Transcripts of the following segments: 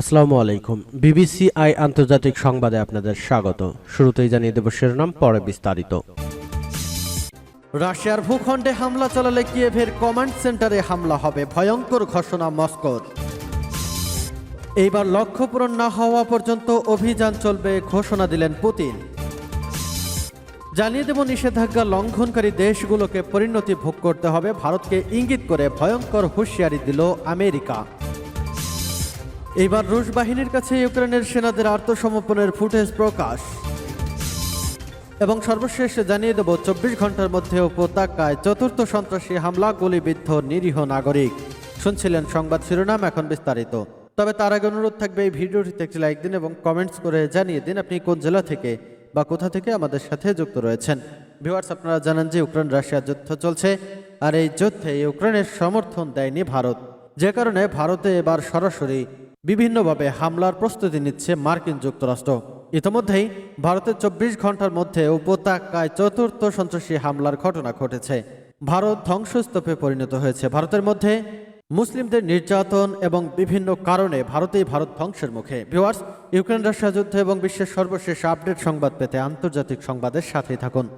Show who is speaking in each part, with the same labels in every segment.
Speaker 1: আসসালামু আলাইকুম। BBC I আন্তর্জাতিক সংবাদে আপনাদের স্বাগত। শুরুতেই জানিয়ে দেব শিরোনাম, পরে বিস্তারিত। রাশিয়ার ভূখণ্ডে হামলা চালালে কিয়েভের কমান্ড সেন্টারে হামলা হবে ভয়ঙ্কর ঘোষণা মস্কোর। এইবার লক্ষ্য পূরণ না হওয়া পর্যন্ত অভিযান চলবে ঘোষণা দিলেন পুতিন। জানিয়ে দেব নিষেধাজ্ঞা লঙ্ঘনকারী দেশগুলোকে পরিণতি ভোগ করতে হবে। ভারতকে ইঙ্গিত করে ভয়ঙ্কর হুঁশিয়ারি দিল আমেরিকা। এইবার রুশ বাহিনীর কাছে ইউক্রেনের সেনাদের আত্মসমর্পণের ফুটেজ প্রকাশ। এবং সর্বশেষ জানিয়ে দেব, চব্বিশ ঘণ্টার মধ্যে উপত্যকায় চতুর্থ সন্ত্রাসী হামলা, গুলিবিদ্ধ নিরীহ নাগরিক। শুনছিলেন সংবাদ শিরোনাম, এখন বিস্তারিত। তবে তার আগে অনুরোধ থাকবে এই ভিডিওটিতে একটি লাইক দিন এবং কমেন্টস করে জানিয়ে দিন আপনি কোন জেলা থেকে বা কোথা থেকে আমাদের সাথে যুক্ত রয়েছেন। ভিউয়ার্স, আপনারা জানান যে ইউক্রেন রাশিয়া যুদ্ধ চলছে আর এই যুদ্ধে ইউক্রেনের সমর্থন দেয়নি ভারত। যে কারণে ভারতে এবার সরাসরি বিভিন্নভাবে হামলার প্রস্তুতি নিচ্ছে মার্কিন যুক্তরাষ্ট্র। ইতিমধ্যেই ভারতের চব্বিশ ঘণ্টার মধ্যে উপত্যকায় চতুর্থ সন্ত্রাসী হামলার ঘটনা ঘটেছে। ভারত ধ্বংসস্তূপে পরিণত হয়েছে। ভারতের মধ্যে মুসলিমদের নির্যাতন এবং বিভিন্ন কারণে ভারতেই ভারত ধ্বংসের মুখে। ভিওয়ার্স ইউক্রেন রাশিয়া যুদ্ধ এবং বিশ্বের সর্বশেষ আপডেট সংবাদ পেতে আন্তর্জাতিক সংবাদের সাথেই থাকুন।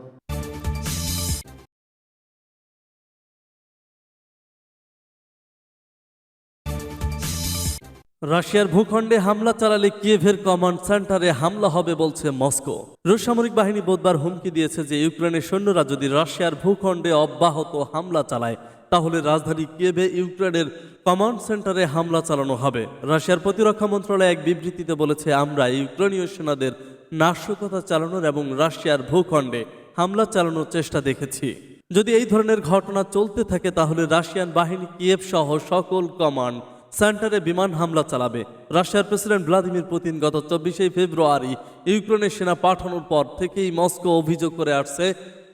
Speaker 2: রাশিয়ার ভূখণ্ডে হামলা চালালে কিয়েভের কমান্ড সেন্টারে হামলা হবে বলছে মস্কো। রুশ সামরিক বাহিনী বুধবার হুমকি দিয়েছে যে ইউক্রেনের সৈন্যরা যদি রাশিয়ার ভূখণ্ডে অব্যাহত হামলা চালায়, তাহলে রাজধানী কিয়েভে ইউক্রেনের কমান্ড সেন্টারে হামলা চালানো হবে। রাশিয়ার প্রতিরক্ষা মন্ত্রণালয় এক বিবৃতিতে বলেছে, আমরা ইউক্রেনীয় সেনাদের নাশকতা চালানোর এবং রাশিয়ার ভূখণ্ডে হামলা চালানোর চেষ্টা দেখেছি। যদি এই ধরনের ঘটনা চলতে থাকে, তাহলে রাশিয়ান বাহিনী কিয়েভ সহ সকল কমান্ড সেন্টারে বিমান হামলা চালাবে। রাশিয়ার প্রেসিডেন্ট ভ্লাদিমির পুতিন গত চব্বিশে ফেব্রুয়ারি ইউক্রেনের সেনা পাঠানোর পর থেকেই মস্কো অভিযোগ করে আসছে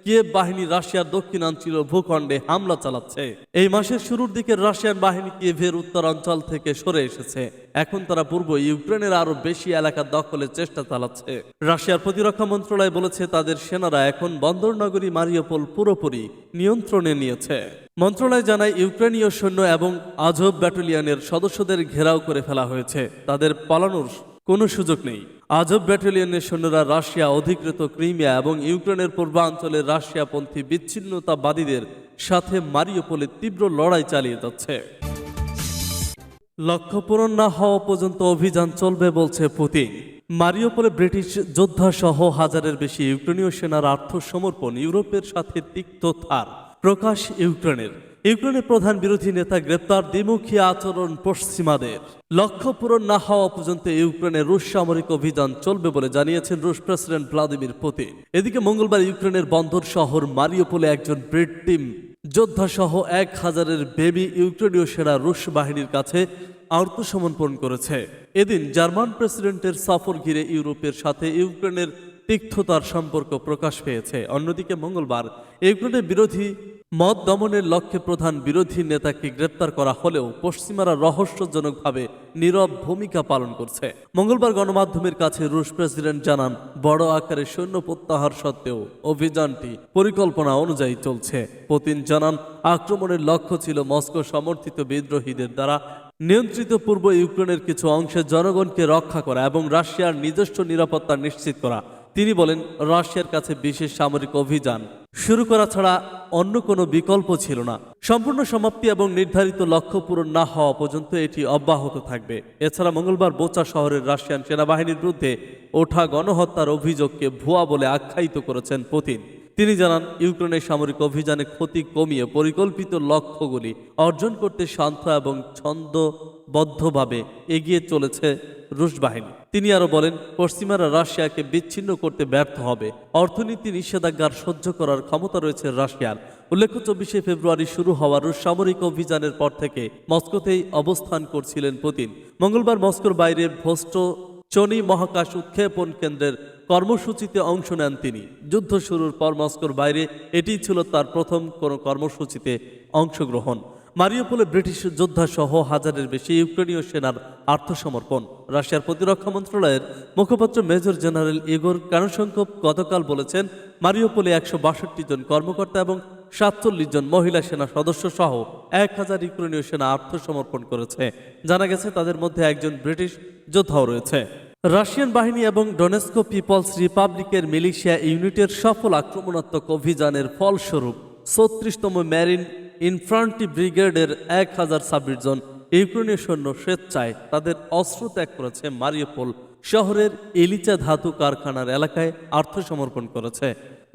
Speaker 2: কিয়েভ বাহিনী রাশিয়ার দক্ষিণাঞ্চল ভূখণ্ডে হামলা চালাচ্ছে? এই মাসের শুরুর দিকে রাশিয়ান বাহিনী কিয়েভের উত্তরাঞ্চল থেকে সরে এসেছে। এখন তারা পূর্ব ইউক্রেনের আরও বেশি এলাকা দখলের চেষ্টা চালাচ্ছে। রাশিয়ার প্রতিরক্ষা মন্ত্রণালয় বলেছে, তাদের সেনারা এখন বন্দর নগরী মারিওপোল পুরোপুরি নিয়ন্ত্রণে নিয়েছে। মন্ত্রণালয় জানায়, ইউক্রেনীয় সৈন্য এবং আজব ব্যাটালিয়নের সদস্যদের ঘেরাও করে ফেলা হয়েছে। তাদের পালানোর কোনো সুযোগ নেই। আজব ব্যাটালিয়নের সৈন্যরা রাশিয়া, অধিকৃত ক্রিমিয়া এবং ইউক্রেনের পূর্বাঞ্চলের রাশিয়াপন্থী বিচ্ছিন্নতাবাদীদের সাথে মারিওপোলে তীব্র লড়াই চালিয়ে যাচ্ছে। লক্ষ্য পূরণ না হওয়া পর্যন্ত অভিযান চলবে বলছে পুতিন। মারিওপোলে ব্রিটিশ যোদ্ধা সহ হাজারের বেশি ইউক্রেনীয় সেনার আত্মসমর্পণ ইউরোপের সাথে তিক্ত থার প্রকাশ ইউক্রেনের। ইউক্রেনের প্রধান বিরোধী নেতা গ্রেপ্তার দ্বিমুখী আচরণ পশ্চিমাদের। লক্ষ্য পূরণ না হওয়া পর্যন্ত ইউক্রেনে রুশ সামরিক অভিযান চলবে বলে জানিয়েছেন রুশ প্রেসিডেন্ট ভ্লাদিমির পুতিন। এদিকে মঙ্গলবার ইউক্রেনের বন্দর শহর মারিওপোলে একজন ব্রিট টিম যোদ্ধা সহ এক হাজারের বেবি ইউক্রেনীয় সেনা রুশ বাহিনীর কাছে আত্মসমর্পণ করেছে। এদিন জার্মান প্রেসিডেন্টের সফর ঘিরে ইউরোপের সাথে ইউক্রেনের তিক্ততার সম্পর্ক প্রকাশ পেয়েছে। অন্যদিকে মঙ্গলবার ইউক্রেনের বিরোধী মত দমনের লক্ষ্যে প্রধান বিরোধী নেতাকে গ্রেপ্তার করা হলেও পশ্চিমারা রহস্যজনকভাবে নীরব ভূমিকা পালন করছে। মঙ্গলবার গণমাধ্যমের কাছে রুশ প্রেসিডেন্ট জানান, বড় আকারে সৈন্য প্রত্যাহার সত্ত্বেও অভিযানটি পরিকল্পনা অনুযায়ী চলছে। পুতিন জানান, আক্রমণের লক্ষ্য ছিল মস্কো সমর্থিত বিদ্রোহীদের দ্বারা নিয়ন্ত্রিত পূর্ব ইউক্রেনের কিছু অংশে জনগণকে রক্ষা করা এবং রাশিয়ার নিজস্ব নিরাপত্তা নিশ্চিত করা। তিনি বলেন, রাশিয়ার কাছে বিশেষ সামরিক অভিযান শুরু করা ছাড়া অন্য কোনো বিকল্প ছিল না। সম্পূর্ণ সমাপ্তি এবং নির্ধারিত লক্ষ্য পূরণ না হওয়া পর্যন্ত এটি অব্যাহত থাকবে। এছাড়া মঙ্গলবার বোচা শহরের রাশিয়ান সেনাবাহিনীর বিরুদ্ধে ওঠা গণহত্যার অভিযোগকে ভুয়া বলে আখ্যায়িত করেছেন পুতিন। তিনি জানান, ইউক্রেনের সামরিক অভিযানে ক্ষতি কমিয়ে পরিকল্পিত লক্ষ্যগুলি অর্জন করতে শান্ত এবং ছন্দবদ্ধভাবে এগিয়ে চলেছে রুশ বাহিনী। তিনি আরও বলেন, পশ্চিমারা রাশিয়াকে বিচ্ছিন্ন করতে ব্যর্থ হবে। অর্থনীতি নিষেধাজ্ঞার সহ্য করার ক্ষমতা রয়েছে রাশিয়ার। উল্লেখ্য, চব্বিশে ফেব্রুয়ারি শুরু হওয়া রুশ সামরিক অভিযানের পর থেকে মস্কোতেই অবস্থান করছিলেন পুতিন। মঙ্গলবার মস্কোর বাইরে ভোস্ট চনি মহাকাশ উৎক্ষেপণ কেন্দ্রের কর্মসূচিতে অংশ নেন তিনি। যুদ্ধ শুরুর পর মস্কোর বাইরে এটিই ছিল তার প্রথম কোনো কর্মসূচিতে অংশগ্রহণ। মারিওপোলে ব্রিটিশ যোদ্ধা সহ হাজারের বেশি ইউক্রেনীয় সেনার আত্মসমর্পণ। রাশিয়ার প্রতিরক্ষা মন্ত্রণালয়ের মুখপাত্র মেজর জেনারেল ইগোর কানুশঙ্কভ গতকাল বলেছেন, মারিওপোলে একশো বাষট্টি জন কর্মকর্তা এবং সাতচল্লিশ জন মহিলা সেনা সদস্য সহ এক হাজার ইউক্রেনীয় সেনা আত্মসমর্পণ করেছে। জানা গেছে, তাদের মধ্যে একজন ব্রিটিশ যোদ্ধাও রয়েছে। রাশিয়ান বাহিনী এবং ডোনেস্কো পিপলস রিপাবলিকের মিলিশিয়া ইউনিটের সফল আক্রমণাত্মক অভিযানের ফলস্বরূপ ছত্রিশতম ম্যারিন ইনফ্রান্ট্রি ব্রিগেডের এক হাজার ছাব্বিশ জন ইউক্রেনীয় সৈন্য স্বেচ্ছায় তাদের অস্ত্র ত্যাগ করেছে মারিওপোল শহরের এলিচা ধাতু কারখানার এলাকায় আত্মসমর্পণ করেছে।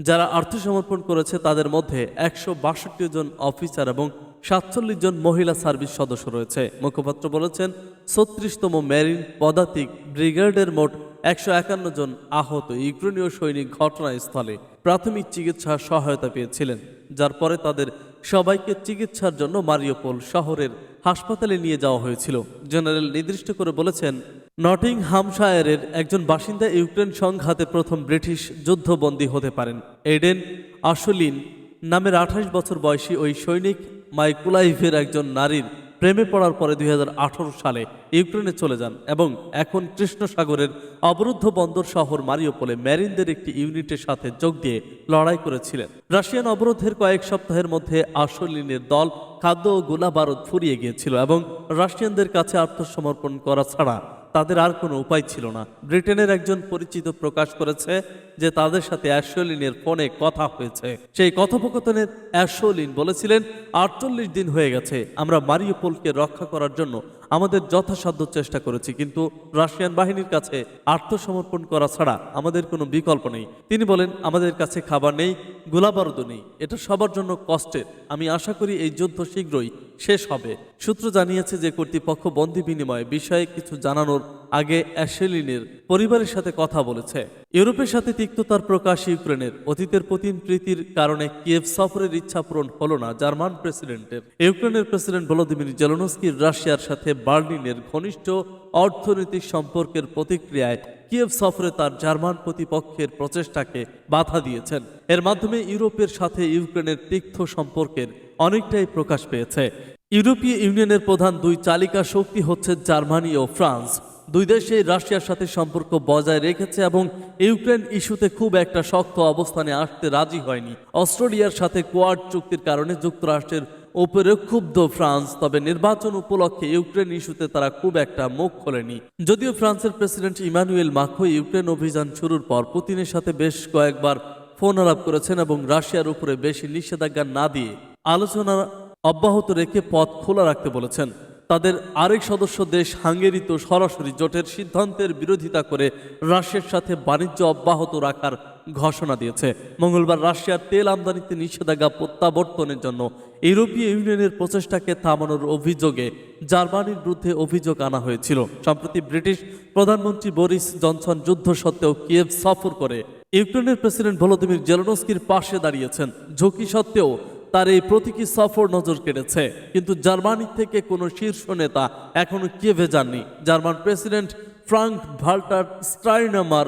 Speaker 2: যারা আত্মসমর্পণ করেছে তাদের মধ্যে একশো বাষট্টি জন অফিসার এবং সাতচল্লিশ জন মহিলা সার্ভিস সদস্য রয়েছে। মুখপাত্র বলেছেন, ছত্রিশতম মেরিন পদাতিক ব্রিগেডের মোট একশো একান্ন জন আহত ইউক্রেনীয় সৈনিক ঘটনাস্থলে প্রাথমিক চিকিৎসা সহায়তা পেয়েছিলেন, যার পরে তাদের সবাইকে চিকিৎসার জন্য মারিওপোল শহরের হাসপাতালে নিয়ে যাওয়া হয়েছিল। জেনারেল নির্দিষ্ট করে বলেছেন নটিং হামশায়ারের একজন বাসিন্দা ইউক্রেন সংঘাতে প্রথম ব্রিটিশ যুদ্ধবন্দী হতে পারেন। এডেন আসলিন নামের আঠাশ বছর বয়সী ওই সৈনিক মাইকুলাইভের একজন নারীর প্রেমে পড়ার পরে দুই হাজার আঠারো সালে ইউক্রেনে চলে যান এবং এখন কৃষ্ণ সাগরের অবরুদ্ধ বন্দর শহর মারিওপোলে ম্যারিনদের একটি ইউনিটের সাথে যোগ দিয়ে লড়াই করেছিলেন। রাশিয়ান অবরোধের কয়েক সপ্তাহের মধ্যে আশলিনের দল খাদ্য ও গোলা বারুদ ফুরিয়ে গিয়েছিল এবং রাশিয়ানদের কাছে আত্মসমর্পণ করা ছাড়া তাদের আর কোনো উপায় ছিল না। ব্রিটেনের একজন পরিচিত প্রকাশ করেছে যে তাদের সাথে অ্যাশোলিনের ফোনে কথা হয়েছে। সেই কথোপকথনের অ্যাশোলিন বলেছিলেন, আটচল্লিশ দিন হয়ে গেছে, আমরা মারিওপোলকে রক্ষা করার জন্য আমাদের যথাসাধ্য চেষ্টা করেছি, কিন্তু রাশিয়ান বাহিনীর কাছে আত্মসমর্পণ করা ছাড়া আমাদের কোনো বিকল্প নেই। তিনি বলেন, আমাদের কাছে খাবার নেই গোলাবারুদও নেই এটা সবার জন্য কষ্টের। আমি আশা করি এই যুদ্ধ শীঘ্রই শেষ হবে। সূত্র জানিয়েছে যে কর্তৃপক্ষ বন্দি বিনিময়ে বিষয়ে কিছু জানানোর আগে অ্যাশেলিনের পরিবারের সাথে কথা বলেছে। ইউরোপের সাথে তিক্ততার প্রকাশ ইউক্রেনের। অতীতের প্রতিন প্রীতির কারণে কিয়েভ সফরের ইচ্ছা পূরণ হলো না জার্মান প্রেসিডেন্টের। ইউক্রেনের প্রেসিডেন্ট ভলোদিমির জেলনস্কির রাশিয়ার সাথে বার্লিনের ঘনিষ্ঠ অর্থনৈতিক সম্পর্কের প্রতিক্রিয়ায় কিয়েভ সফরে তার জার্মান প্রতিপক্ষের প্রচেষ্টাকে বাধা দিয়েছেন। এর মাধ্যমে ইউরোপের সাথে ইউক্রেনের তিক্ত সম্পর্কের অনেকটাই প্রকাশ পেয়েছে। ইউরোপীয় ইউনিয়নের প্রধান দুই চালিকা শক্তি হচ্ছে জার্মানি ও ফ্রান্স। দুই দেশে রাশিয়ার সাথে সম্পর্ক বজায় রেখেছে এবং ইউক্রেন ইস্যুতে খুব একটা শক্ত অবস্থানে আসতে রাজি হয়নি। অস্ট্রেলিয়ার সাথে কোয়াড চুক্তির কারণে যুক্তরাষ্ট্রের উপরে ক্ষুব্ধ ফ্রান্স, তবে নির্বাচন উপলক্ষে ইউক্রেন ইস্যুতে তারা খুব একটা মুখ খোলেনি। যদিও ফ্রান্সের প্রেসিডেন্ট ইমানুয়েল মাখো ইউক্রেন অভিযান শুরুর পর পুতিনের সাথে বেশ কয়েকবার ফোন আলাপ করেছেন এবং রাশিয়ার উপরে বেশি নিষেধাজ্ঞা না দিয়ে আলোচনা অব্যাহত রেখে পথ খোলা রাখতে বলেছেন। তাদের আরেক সদস্য দেশ হাঙ্গেরি তো সরাসরি জোটের সিদ্ধান্তের বিরোধিতা করে রাশিয়ার সাথে বাণিজ্য অব্যাহত রাখার ঘোষণা দিয়েছে। মঙ্গলবার রাশিয়ার তেল আমদানিতে নিষেধাজ্ঞা প্রত্যাবর্তনের জন্য ইউরোপীয় ইউনিয়নের প্রচেষ্টাকে থামানোর অভিযোগে জার্মানির বিরুদ্ধে অভিযোগ আনা হয়েছিল। সম্প্রতি ব্রিটিশ প্রধানমন্ত্রী বরিস জনসন যুদ্ধ সত্ত্বেও কিয়েভ সফর করে। ইউক্রেনের প্রেসিডেন্ট ভলোদিমির জেলনস্কির পাশে দাঁড়িয়েছেন। ঝুঁকি সত্ত্বেও তার এই প্রতীকী সফর নজর কেড়েছে। কিন্তু জার্মানি থেকে কোনো শীর্ষ নেতা এখনও কিয়েভে যাননি। German president Frank Walter Steinmeier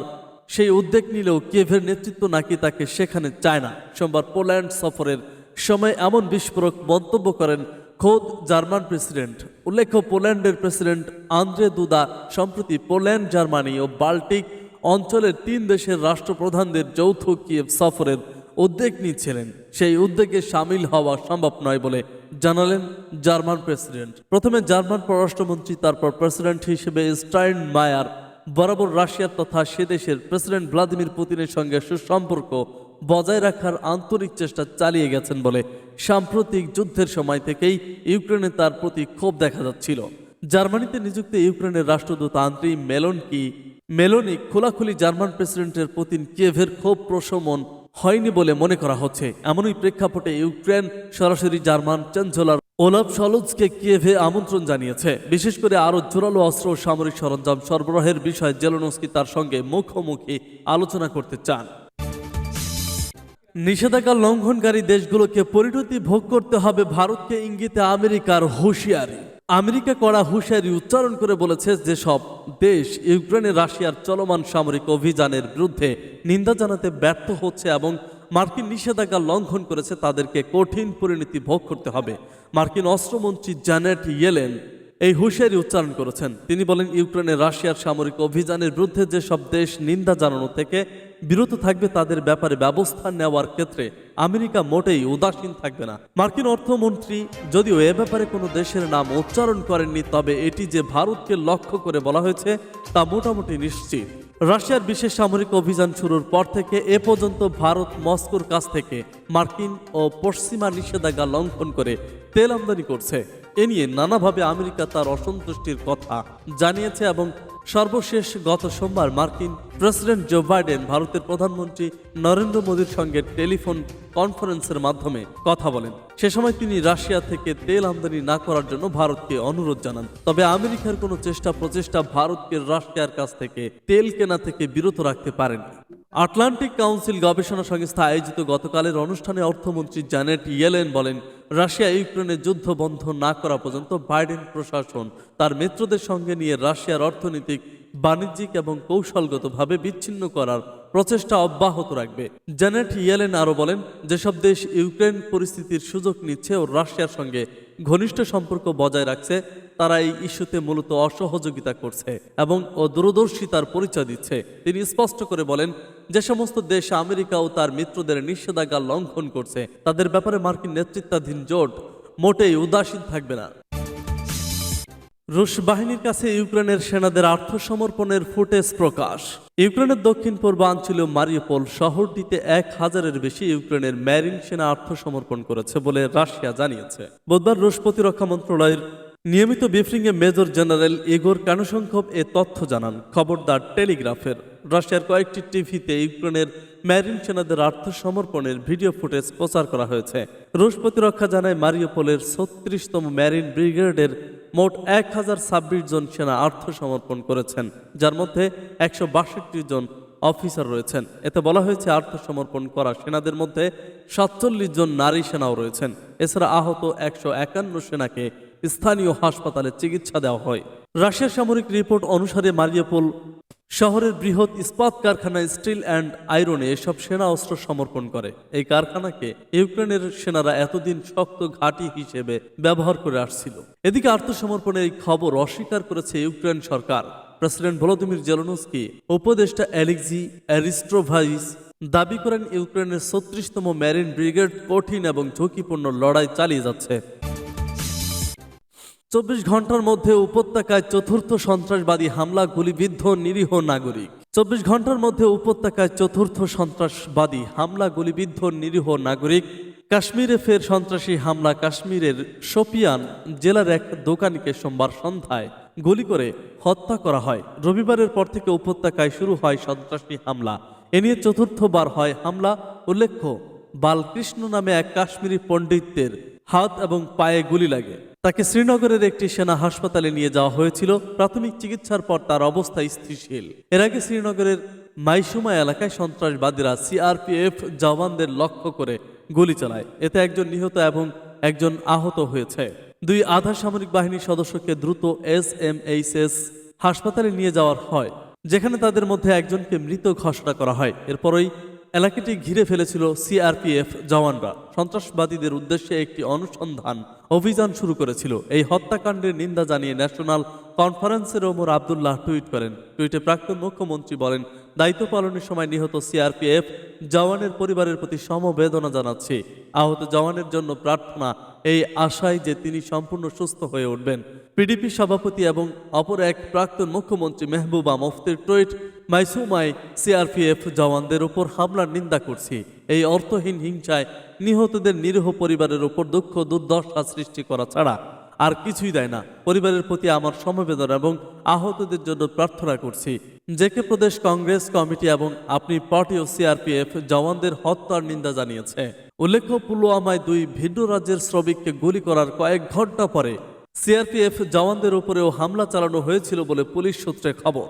Speaker 2: সেই উদ্যোগ নিলেও কিয়েভের নেতৃত্ব নাকি তাকে সেখানে চায় না। সোমবার পোল্যান্ড সফরের সময় এমন বিস্ফোরক মন্তব্য করেন খোদ জার্মান প্রেসিডেন্ট। উল্লেখ্য, পোল্যান্ডের প্রেসিডেন্ট আন্দ্রে দুদা সম্প্রতি পোল্যান্ড, জার্মানি ও বাল্টিক অঞ্চলের তিন দেশের রাষ্ট্রপ্রধানদের যৌথ কিয়েভ সফরের উদ্যোগ নিচ্ছিলেন। সেই উদ্যোগে সামিল হওয়া সম্ভব নয় বলে জানালেন জার্মান প্রেসিডেন্ট। প্রথমে জার্মান পররাষ্ট্রমন্ত্রী, তারপর প্রেসিডেন্ট হিসেবে স্টাইন মায়ার। বরাবর রাশিয়ার তথা সে দেশের প্রেসিডেন্ট ভ্লাদিমির পুতিনের সঙ্গে সুসম্পর্ক বজায় রাখার আন্তরিক চেষ্টা চালিয়ে গেছেন বলে সাম্প্রতিক যুদ্ধের সময় থেকেই ইউক্রেনে তার প্রতি ক্ষোভ দেখা যাচ্ছিল। জার্মানিতে নিযুক্ত ইউক্রেনের রাষ্ট্রদূত আন্দ্রি মেলনকি মেলনি খোলাখুলি জার্মান প্রেসিডেন্টের প্রতি কিয়েভের ক্ষোভ প্রশমন হয়নি বলে মনে করা হচ্ছে। এমনই প্রেক্ষাপটে ইউক্রেন সরাসরি জার্মান চ্যান্সেলর ওলাফ সলজকে কিয়েভে আমন্ত্রণ জানিয়েছে। বিশেষ করে আরও জোরালো অস্ত্র ও সামরিক সরঞ্জাম সরবরাহের বিষয়ে জেলনস্কি তার সঙ্গে মুখোমুখি আলোচনা করতে চান। নিষেধাজ্ঞা লঙ্ঘনকারী দেশগুলোকে পরিণতি ভোগ করতে হবে ভারতকে ইঙ্গিতে আমেরিকার হুঁশিয়ারি। আমেরিকা করা হুঁশিয়ারি উচ্চারণ করে বলেছে যে সব দেশ ইউক্রেনে রাশিয়ার চলমান সামরিক অভিযানের বিরুদ্ধে নিন্দা জানাতে ব্যর্থ হচ্ছে এবং মার্কিন নিষেধাজ্ঞা লঙ্ঘন করেছে, তাদেরকে কঠিন পরিণতি ভোগ করতে হবে। মার্কিন অস্ত্রমন্ত্রী জ্যানেট ইয়েলেন এই হুঁশিয়ারি উচ্চারণ করেছেন। তিনি বলেন, ইউক্রেনে রাশিয়ার সামরিক অভিযানের বিরুদ্ধে যেসব দেশ নিন্দা জানানো থেকে বিরত থাকবে তাদের ব্যাপারে ব্যবস্থা নেওয়ার ক্ষেত্রে আমেরিকা মোটেই উদাসীন থাকবে না। মার্কিন অর্থমন্ত্রী যদিও এ ব্যাপারে কোনো দেশের নাম উচ্চারণ করেননি, তবে এটি যে ভারতকে লক্ষ্য করে বলা হয়েছে, তা মোটামুটি নিশ্চিত। রাশিয়ার বিশেষ সামরিক অভিযান শুরুর পর থেকে এ পর্যন্ত ভারত মস্কোর কাছ থেকে মার্কিন ও পশ্চিমা নিষেধাজ্ঞা লঙ্ঘন করে তেল আমদানি করছে। এ নিয়ে নানাভাবে আমেরিকা তার অসন্তুষ্টির কথা জানিয়েছে এবং সর্বশেষ গত সোমবার মার্কিন প্রেসিডেন্ট জো বাইডেন ভারতের প্রধানমন্ত্রী নরেন্দ্র মোদীর সঙ্গে টেলিফোন কনফারেন্সের মাধ্যমে কথা বলেন। সে সময় তিনি রাশিয়া থেকে তেল আমদানি না করার জন্য ভারতকে অনুরোধ জানান। তবে আমেরিকার কোনো চেষ্টা প্রচেষ্টা ভারতকে রাশিয়ার কাছ থেকে তেল কেনা থেকে বিরত রাখতে পারেনি। আটলান্টিক কাউন্সিল গবেষণা সংস্থা আয়োজিত গতকালের অনুষ্ঠানে অর্থমন্ত্রী জানেট ইয়েলেন বলেন, রাশিয়া ইউক্রেনের যুদ্ধ বন্ধ না করা পর্যন্ত বাইডেন প্রশাসন তার মিত্রদের সঙ্গে নিয়ে রাশিয়ার অর্থনৈতিক বাণিজ্যিক এবং কৌশলগতভাবে বিচ্ছিন্ন করার প্রচেষ্টা অব্যাহত রাখবে। জানেট ইয়েলেন আরও বলেন, যেসব দেশ ইউক্রেন পরিস্থিতির সুযোগ নিচ্ছে ও রাশিয়ার সঙ্গে ঘনিষ্ঠ সম্পর্ক বজায় রাখছে, তারা এই ইস্যুতে মূলত অসহযোগিতা করছে এবং ও দূরদর্শিতার পরিচয় দিচ্ছে। তিনি স্পষ্ট করে বলেন, যে সমস্ত দেশ আমেরিকা ও তার মিত্রদের নিষেধাজ্ঞা লঙ্ঘন করছে, তাদের ব্যাপারে মার্কিন নেতৃত্বাধীন জোট মোটেই উদাসীন থাকবে না। রুশ বাহিনীর কাছে ইউক্রেনের সেনাদের আত্মসমর্পণের ফুটেজ প্রকাশ। ইউক্রেনের দক্ষিণ পূর্বাঞ্চলীয় মারিউপোল শহরটিতে এক হাজারের বেশি ইউক্রেনের ম্যারিন সেনা আত্মসমর্পণ করেছে বলে রাশিয়া জানিয়েছে। বুধবার রুশ প্রতিরক্ষা মন্ত্রণালয়ের নিয়মিত ব্রিফিংয়ে মেজর জেনারেল ইগোর কানুসংখ্যব এ তথ্য জানান। খবরদার টেলিগ্রাফের, রাশিয়ার কয়েকটি টিভিতে ইউক্রেনের ম্যারিন সেনাদের আত্মসমর্পণের ভিডিও ফুটেজ প্রচার করা হয়েছে। রুশ প্রতিরক্ষা জানায় মারিওপোলের ছত্রিশতম ম্যারিন ব্রিগেডের মোট এক হাজার ছাব্বিশ জন সেনা আত্মসমর্পণ করেছেন, যার মধ্যে একশো বাষট্টি জন অফিসার রয়েছেন। এতে বলা হয়েছে আত্মসমর্পণ করা সেনাদের মধ্যে সাতচল্লিশ জন নারী সেনাও রয়েছেন। এছাড়া আহত একশো একান্ন সেনাকে স্থানীয় হাসপাতালে চিকিৎসা দেওয়া হয়। রাশিয়ার সামরিক রিপোর্ট অনুসারে মারিয়াপোল শহরের বৃহৎ ইস্পাত কারখানা স্টিল অ্যান্ড আয়রনে এসব সেনা অস্ত্র সমর্পণ করে। এই কারখানাকে ইউক্রেনের সেনারা এতদিন শক্ত ঘাঁটি হিসেবে ব্যবহার করে আসছিল। এদিকে আত্মসমর্পণের এই খবর অস্বীকার করেছে ইউক্রেন সরকার। প্রেসিডেন্ট ভলোদিমির জেলনস্কি, উপদেষ্টা অ্যালেক্সি অ্যারিস্ট্রোভাইস দাবি করেন ইউক্রেনের ছত্রিশতম ম্যারিন ব্রিগেড কঠিন এবং ঝুঁকিপূর্ণ লড়াই চালিয়ে যাচ্ছে। চব্বিশ ঘণ্টার মধ্যে উপত্যকায় চতুর্থ সন্ত্রাসবাদী হামলা গুলিবিদ্ধ নিরীহ নাগরিক। চব্বিশ ঘণ্টার মধ্যে উপত্যকায় চতুর্থ সন্ত্রাসবাদী হামলা গুলিবিদ্ধ নিরীহ নাগরিক। কাশ্মীরে ফের সন্ত্রাসী হামলা কাশ্মীরের শোপিয়ান জেলার এক দোকানিকে সোমবার সন্ধ্যায় গুলি করে হত্যা করা হয়। রবিবারের পর থেকে উপত্যকায় শুরু হয় সন্ত্রাসী হামলা। এ নিয়ে চতুর্থবার হয় হামলা। উল্লেখ্য, বালকৃষ্ণ নামে এক কাশ্মীরি পণ্ডিতের হাত এবং পায়ে গুলি লাগে। তাকে শ্রীনগরের একটি সেনা হাসপাতালে নিয়ে যাওয়া হয়েছিল। প্রাথমিক চিকিৎসার পর তার অবস্থা স্থিতিশীল। এর আগে শ্রীনগরের মাইসুমা এলাকায় সন্ত্রাসবাদীরা সিআরপিএফ জওয়ানদের লক্ষ্য করে গুলি চালায়। এতে একজন নিহত এবং একজন আহত হয়েছে। দুই আধা সামরিক বাহিনীর সদস্যকে দ্রুত এস এম এইচ এস হাসপাতালে নিয়ে যাওয়ার হয়, যেখানে তাদের মধ্যে একজনকে মৃত ঘোষণা করা হয়। এরপরই এলাকাটি ঘিরে ফেলেছিল সিআরপিএফ জওয়ানরা। সন্ত্রাসবাদীদের উদ্দেশ্যে একটি অনুসন্ধান অভিযান শুরু করেছিল। এই হত্যাকাণ্ডের নিন্দা জানিয়ে ন্যাশনাল কনফারেন্সের ওমর আবদুল্লাহ টুইট করেন। টুইটে প্রাক্তন মুখ্যমন্ত্রী বলেন দায়িত্ব পালনের সময় নিহত সিআরপিএফ জওয়ানের পরিবারের প্রতি সমবেদনা জানাচ্ছি। আহত জওয়ানের জন্য প্রার্থনা, এই আশায় যে তিনি সম্পূর্ণ সুস্থ হয়ে উঠবেন। পিডিপি সভাপতি এবং অপর এক প্রাক্তন মুখ্যমন্ত্রী মেহবুবা মুফতির টুইট, মাইসুমাই সিআরপিএফ জওয়ানদের উপর হামলার নিন্দা করছি। এই অর্থহীন হিংসায় নিহতদের নিরীহ পরিবারের উপর দুঃখ দুর্দশা সৃষ্টি করা ছাড়া আর কিছুই দেয় না। পরিবারের প্রতি আমার সমবেদনা এবং আহতদের জন্য প্রার্থনা করছি। জেকে প্রদেশ কংগ্রেস কমিটি এবং আপনি পার্টি ও সিআরপিএফ জওয়ানদের হত্যার নিন্দা জানিয়েছে। উল্লেখ্য, পুলওয়ামায় দুই ভিন্ন রাজ্যের শ্রমিককে গুলি করার কয়েক ঘণ্টা পরে সিআরপিএফ জওয়ানদের উপরেও হামলা চালানো হয়েছিল বলে পুলিশ সূত্রে খবর।